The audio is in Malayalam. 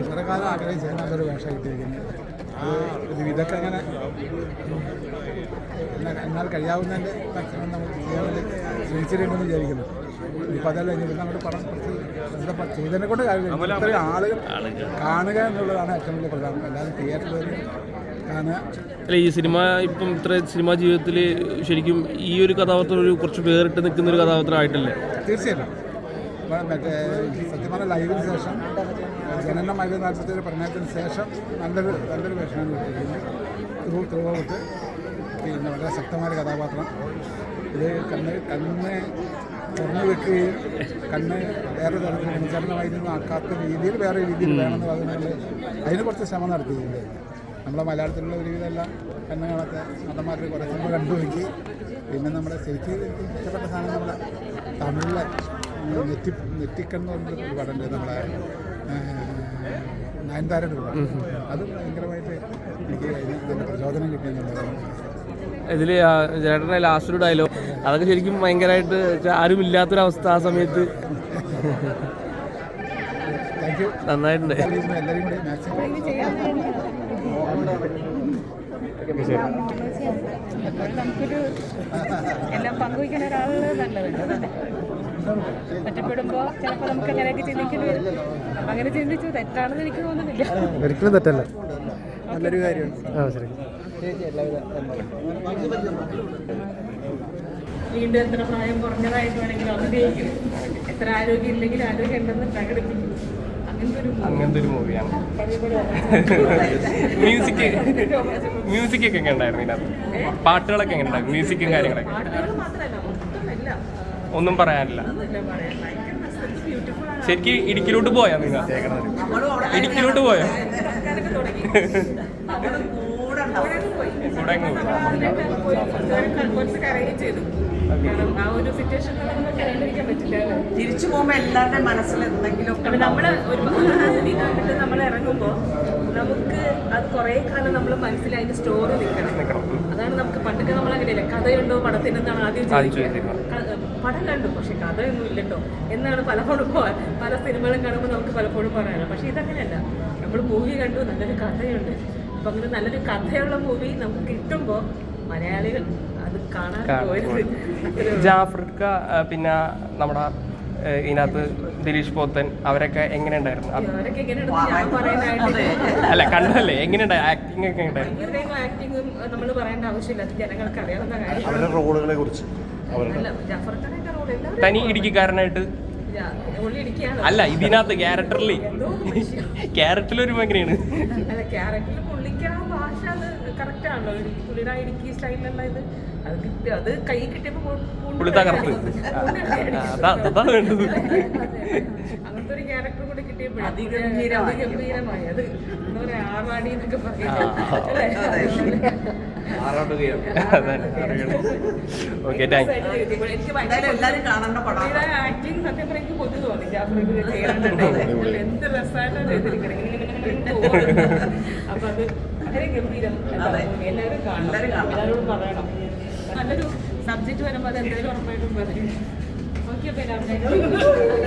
ഇത്ര കാലം ആഗ്രഹിച്ച നല്ലൊരു വേഷം കിട്ടിയിരിക്കുന്നത് ഇതൊക്കെ അങ്ങനെ എന്നാൽ കഴിയാവുന്നതിന്റെ മാക്സിമം നമ്മൾ ചെയ്യാൻ വേണ്ടി ശ്രമിച്ചിട്ടുണ്ടെന്ന് വിചാരിക്കുന്നു. ഇപ്പം അതല്ല ഇനി നമ്മുടെ പടം കുറച്ച് നമ്മുടെ ചെയ്തതിനെ കൊണ്ട് കാര്യമില്ല. ഇത്രയും ആളുകൾ കാണുക എന്നുള്ളതാണ് ഏറ്റവും വലിയ പ്രധാനം. എല്ലാവരും തിയേറ്ററിൽ അല്ല ഈ സിനിമ ഇപ്പം ഇത്ര സിനിമാ ജീവിതത്തിൽ ശരിക്കും ഈ ഒരു കഥാപാത്രം ഒരു കുറച്ച് വേറിട്ട് നിൽക്കുന്ന ഒരു കഥാപാത്രം ആയിട്ടല്ലേ? തീർച്ചയായിട്ടും. മറ്റേ സത്യം പറഞ്ഞ ലൈവിന് ശേഷം ജനനം ആയിരത്തി നാൽപ്പത്തേഴ് പ്രണയത്തിന് ശേഷം നല്ലൊരു നല്ലൊരു വേഷമാണ് കിട്ടിയിരിക്കുന്നത് ത്രൂ ത്രൂ ഔട്ട് പിന്നെ വളരെ ശക്തമായ കഥാപാത്രം. ഇത് കണ്ണ് കണ്ണ് തുറന്നു വെക്കുകയും കണ്ണ് വേറെ തരത്തിൽ അനുചരണമായി നിന്ന് ആക്കാത്ത രീതിയിൽ വേറെ രീതിയിൽ വേണമെന്ന് പറഞ്ഞാൽ അതിന് കുറച്ച് ശ്രമം നടത്തിയിട്ടുണ്ട്. നമ്മളെ മലയാളത്തിലുള്ള ഒരുവിധം എല്ലാ കണ്ണ് കാണാത്ത നടന്മാരുടെ കുറേ സിനിമ കണ്ടു നോക്കി. പിന്നെ നമ്മുടെ ശരിക്കും ഇഷ്ടപ്പെട്ട സാധനം നമ്മുടെ തമിഴിലെ നെറ്റി നെറ്റിക്കണ്ണ് പറഞ്ഞൊരു ഒരു പടമുണ്ട് നമ്മളെ നയൻതാരയുടെ ഒരു പടം അത് ഭയങ്കരമായിട്ട് എനിക്ക് അതിന് ഇതിന്റെ പ്രചോദനം കിട്ടിയെന്നുള്ളതാണ് ഇതിൽ ചേട്ടന്റെ ലാസ്റ്റ് ഒരു ഡയലോഗ് അതൊക്കെ ശരിക്കും ഭയങ്കരമായിട്ട് ആരും ഇല്ലാത്തൊരവസ്ഥ ആ സമയത്ത്. നന്നായിട്ടുണ്ട്. എല്ലാവരും കൂടി മാക്സിമം നമുക്കൊരു എല്ലാം പങ്കുവയ്ക്കുന്ന ഒരാൾ നല്ലതുണ്ട് അതല്ലേ ഒറ്റപ്പെടുമ്പോൾ ചിലപ്പോൾ നമുക്ക് അങ്ങനെയൊക്കെ ചിന്തിക്കേണ്ടി വരും അങ്ങനെ ചിന്തിച്ചു. തെറ്റാണെന്ന് എനിക്ക് തോന്നുന്നില്ല. ഒരിക്കലും തെറ്റല്ല. നല്ലൊരു കാര്യമാണ്. വീണ്ടും എത്ര പ്രായം കുറഞ്ഞതായിട്ട് വേണമെങ്കിലും അഭിനയിക്കും എത്ര ആരോഗ്യം ഇല്ലെങ്കിൽ ആരോഗ്യം ഉണ്ടെന്ന് പ്രകടിപ്പിക്കും. അങ്ങനത്തെ ഒരു മൂവിയാണ് മ്യൂസിക് മ്യൂസിക് ഒക്കെ എങ്ങനെ ഉണ്ടായിരുന്നു ഇതിനകത്ത് പാട്ടുകളൊക്കെ എങ്ങനെ ഉണ്ടായിരുന്നു മ്യൂസിക്കും കാര്യങ്ങളൊക്കെ ഒന്നും പറയാനില്ല അതെല്ലാം ഭയങ്കര ബ്യൂട്ടിഫുൾ ആണ് ശരിക്കും ഇടുക്കിലോട്ട് പോയാ നിങ്ങൾ ഇടുക്കിലോട്ട് പോയോ തിരിച്ചു പോകുമ്പോ എല്ലാവരുടെയും മനസ്സിൽ എന്തെങ്കിലും നമ്മൾ ഒരു ഇതിൽ കണ്ടിട്ട് നമ്മൾ ഇറങ്ങുമ്പോ നമുക്ക് അത് കുറെ കാലം നമ്മൾ മനസ്സിൽ അതിന്റെ സ്റ്റോറി നിൽക്കണം അതാണ് നമുക്ക് പണ്ടൊക്കെ നമ്മൾ അങ്ങനെയല്ല കഥയുണ്ടോ പടത്തിന് എന്താണ് ആദ്യം പടം കണ്ടു പക്ഷെ കഥയൊന്നും ഇല്ലട്ടോ. എന്നാണ് പലപ്പോഴും പല സിനിമകളും കാണുമ്പോൾ നമുക്ക് പലപ്പോഴും പറയാനുള്ളത് പക്ഷെ ഇതങ്ങനെയല്ല. നമ്മൾ മൂവി കണ്ടു നല്ലൊരു കഥയുണ്ട്. അപ്പൊ അങ്ങനെ നല്ലൊരു കഥയുള്ള മൂവി നമുക്ക് കിട്ടുമ്പോൾ മലയാളികൾ അത് കാണാൻ പോയത്. ജാഫ്രിക്ക പിന്നെ നമ്മുടെ ഇതിനകത്ത് ദിലീഷ് പോത്തൻ അവരൊക്കെ എങ്ങനെ ഉണ്ടായിരുന്നു അല്ല കണ്ടല്ലേ എങ്ങനെ ആക്ടിംഗ് ആക്ടിങ് ഒക്കെ ഉണ്ടായിരുന്നു ഭയങ്കര ആക്ടിങ്ങും നമ്മൾ പറയേണ്ട ആവശ്യമില്ല. ജനങ്ങൾക്ക് അറിയാവുന്ന കാര്യം അവരുടെ റോളുകളെ കുറിച്ച്. തനി ഇടുക്കിക്കാരനായിട്ട് അല്ല ഇതിനകത്ത് ക്യാരക്ടറിൽ. ക്യാരക്ടറിൽ ഒരു എങ്ങനെയാണ് ക്യാരക്ടറിൽ പുള്ളിക്ക് ആ ഭാഷ അത് കറക്റ്റ് ആണല്ലോ. പുള്ളിയുടെ ഇടുക്കി സ്റ്റൈലിലുള്ള ഇത്. അത് കിട്ടി അത് കൈ കിട്ടിയപ്പോൾ അങ്ങനത്തെ ഒരു ക്യാരക്ടർ കൂടി കിട്ടിയപ്പോഴേ. അതിഗംഭീരമായി അത് എന്താ പറയാ ആറാടി എന്നൊക്കെ ആ, പറയാം അല്ലേ? ഓക്കെ താങ്ക് യു എനിക്ക് എന്തായാലും ഭയങ്കര കാണേണ്ട പടമാണ് പുള്ളിയുടെ ആക്ടിങ് സത്യം എനിക്ക് കൊതു തോന്നി. ജാഫർക്ക് ഇത് എന്ത് രസമായിട്ടാണ് പോകുന്നത്. അപ്പൊ അത് വളരെ ഗംഭീരം. എല്ലാവരും കാണണം. എല്ലാവരോടും പറയണം. നല്ലൊരു സബ്ജക്റ്റ് വരുമ്പോൾ അത് എന്തായാലും ഉറപ്പായിട്ടും പറയും. ഓക്കെ